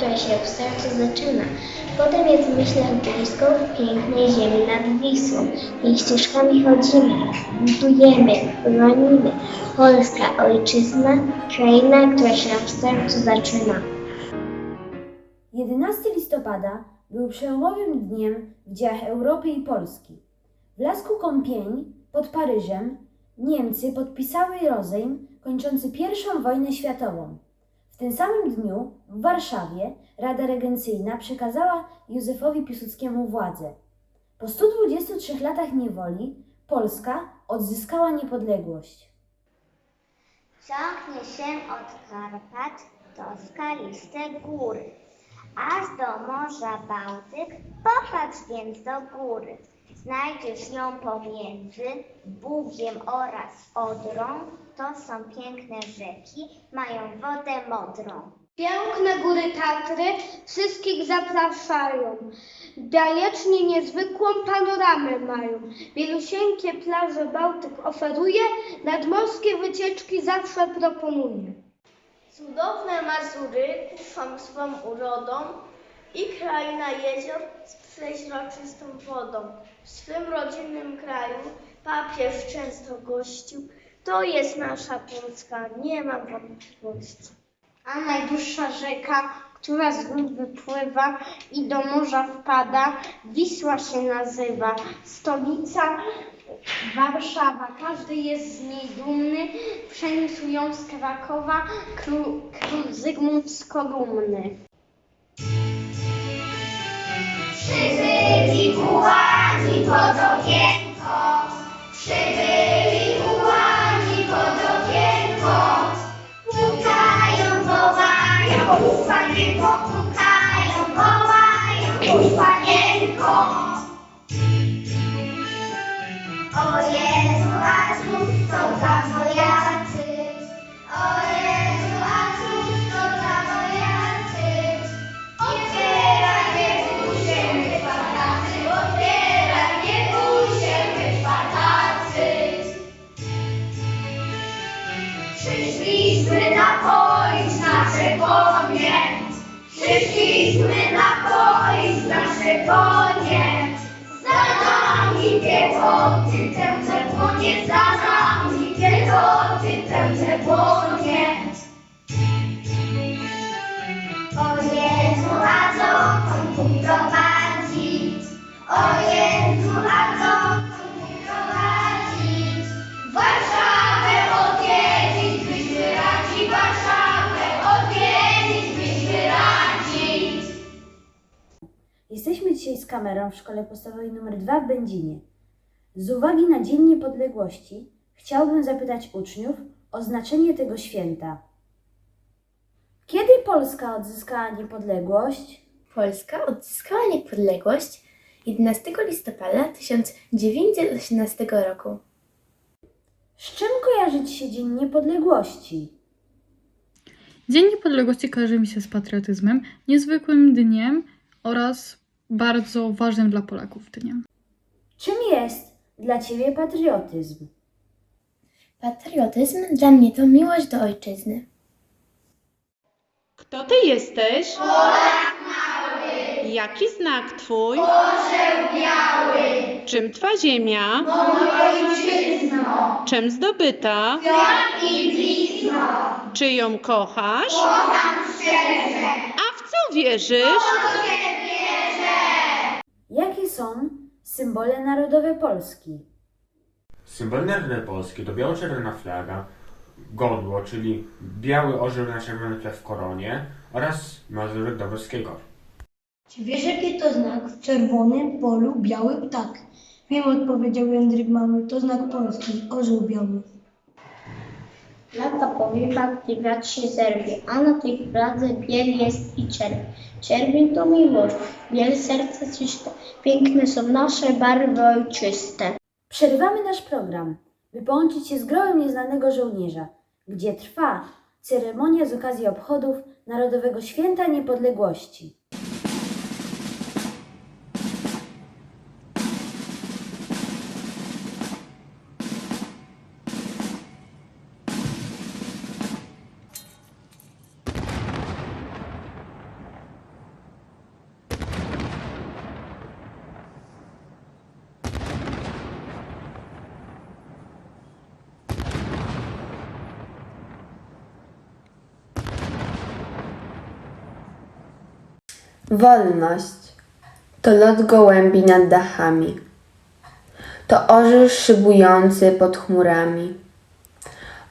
która się w sercu zaczyna. Potem jest w myślach blisko, w pięknej ziemi nad Wisłą. Jej ścieżkami chodzimy, budujemy, bronimy. Polska, ojczyzna, kraina, która się w sercu zaczyna. 11 listopada był przełomowym dniem w dziejach Europy i Polski. W Lasku Compiègne pod Paryżem Niemcy podpisały rozejm kończący I wojnę światową. Tym samym dniu w Warszawie Rada Regencyjna przekazała Józefowi Piłsudskiemu władzę. Po 123 latach niewoli Polska odzyskała niepodległość. Ciągnie się od Karpat do skaliste góry, aż do Morza Bałtyk, popatrz więc do góry. Znajdziesz ją pomiędzy Bugiem oraz Odrą, to są piękne rzeki, mają wodę modrą. Piękne góry Tatry wszystkich zapraszają. Bajecznie niezwykłą panoramę mają. Wielusieńkie plaże Bałtyk oferuje, nadmorskie wycieczki zawsze proponuje. Cudowne Mazury kuszą swą urodą i kraina jezior z przeźroczystą wodą. W swym rodzinnym kraju papież często gościł. To jest nasza Polska, nie mam wątpliwości. A najdłuższa rzeka, która z nich wypływa i do morza wpada, Wisła się nazywa. Stolica Warszawa, każdy jest z niej dumny. Przeniósł ją z Krakowa król, król Zygmunt z Kolumny. Ułani pod okienko, przybyli ułani pod okienko. Pukają, wołają, panienko, pukają, wołają, panienko. O Jezu, a cóż to? Konie. Za nami piechoty, pełne płonie, za kamerą w szkole podstawowej nr 2 w Będzinie. Z uwagi na Dzień Niepodległości chciałbym zapytać uczniów o znaczenie tego święta. Kiedy Polska odzyskała niepodległość? Polska odzyskała niepodległość 11 listopada 1918 roku. Z czym kojarzy Ci się Dzień Niepodległości? Dzień Niepodległości kojarzy mi się z patriotyzmem, niezwykłym dniem oraz bardzo ważnym dla Polaków dniem. Czym jest dla Ciebie patriotyzm? Patriotyzm dla mnie to miłość do ojczyzny. Kto ty jesteś? Polak mały. Jaki znak twój? Orzeł biały. Czym twa ziemia? Ojczyzno, Czym zdobyta? kwiat i blizno, Czy ją kochasz? kocham szczerze, A w co wierzysz? Jakie są symbole narodowe Polski? Symbol narodowy Polski to biało-czerwona flaga, godło, czyli biały orzeł na czerwonym tle w koronie oraz Mazurek Dąbrowskiego. Czy wiesz, jaki to znak? W czerwonym polu biały ptak. Wiem, odpowiedział Jędryk Mały, to znak polski, orzeł biały. Flaga powiewa, gdy wiatr się zerwie, a na tej fladze biel jest i czerwień. Czerwień to miłość, biel serce czyste, piękne są nasze barwy ojczyste. Przerywamy nasz program, by połączyć się z grobem nieznanego żołnierza, gdzie trwa ceremonia z okazji obchodów Narodowego Święta Niepodległości. Wolność to lot gołębi nad dachami, to orzeł szybujący pod chmurami,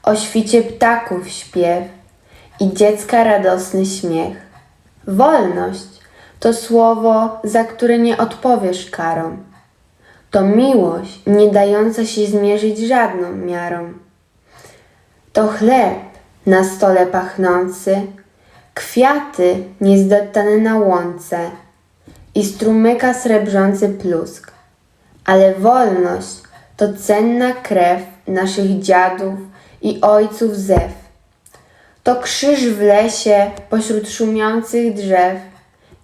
o świcie ptaków śpiew i dziecka radosny śmiech. Wolność to słowo, za które nie odpowiesz karą. To miłość nie dająca się zmierzyć żadną miarą. To chleb na stole pachnący, kwiaty niezdeptane na łące i strumyka srebrzący plusk. Ale wolność to cenna krew naszych dziadów i ojców zew. To krzyż w lesie pośród szumiących drzew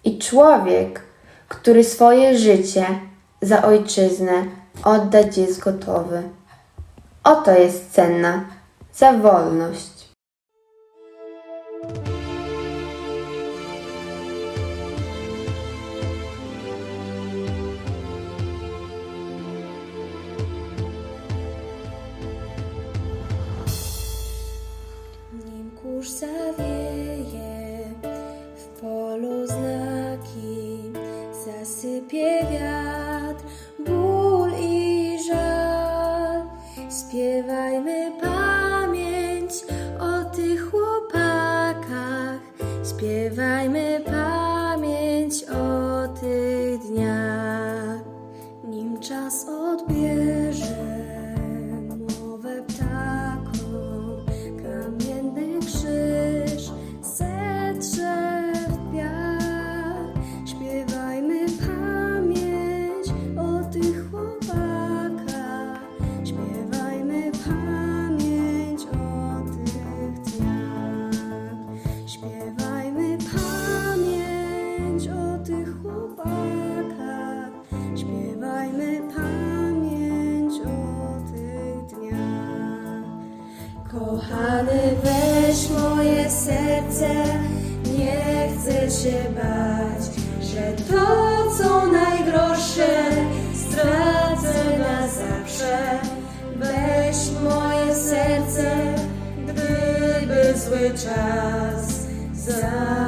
i człowiek, który swoje życie za ojczyznę oddać jest gotowy. Oto jest cenna za wolność. Czas odbierze gdyby zły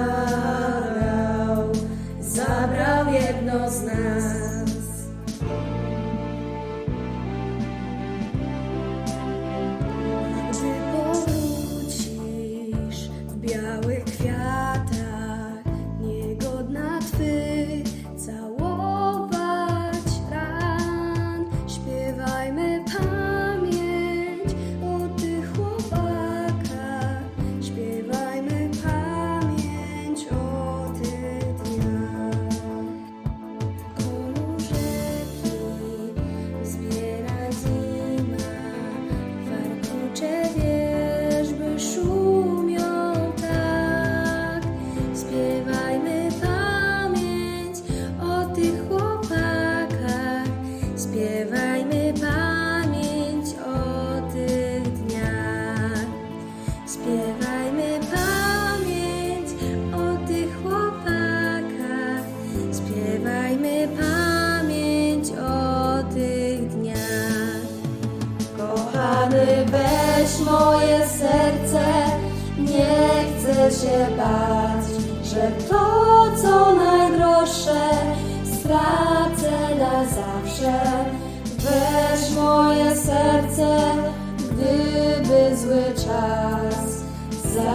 się bać, że to, co najdroższe, stracę na zawsze. Weź moje serce, gdyby zły czas zabrał,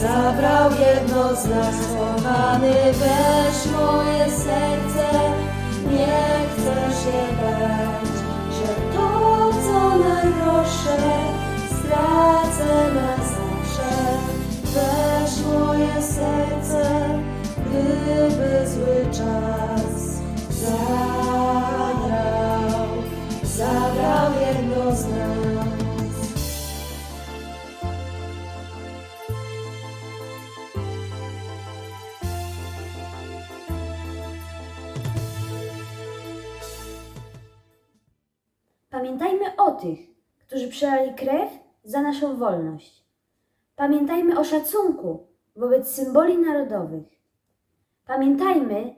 zabrał jedno z nas. Kochany, weź moje serce, nie chcę się bać, że to, co najdroższe, stracę na zawsze. Moje serce, gdyby zły czas jedno z nas. Pamiętajmy o tych, którzy przelali krew za naszą wolność. Pamiętajmy o szacunku wobec symboli narodowych. Pamiętajmy,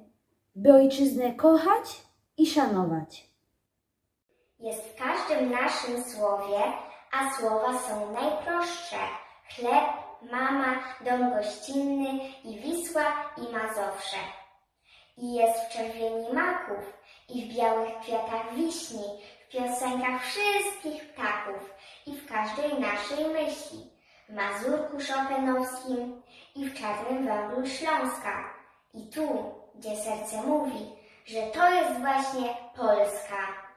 by ojczyznę kochać i szanować. Jest w każdym naszym słowie, a słowa są najprostsze. chleb, mama, dom gościnny i Wisła i Mazowsze. I jest w czerwieni maków i w białych kwiatach wiśni, w piosenkach wszystkich ptaków i w każdej naszej myśli, w Mazurku Chopinowskim i w Czarnym Węglu Śląska. I tu, gdzie serce mówi, że to jest właśnie Polska.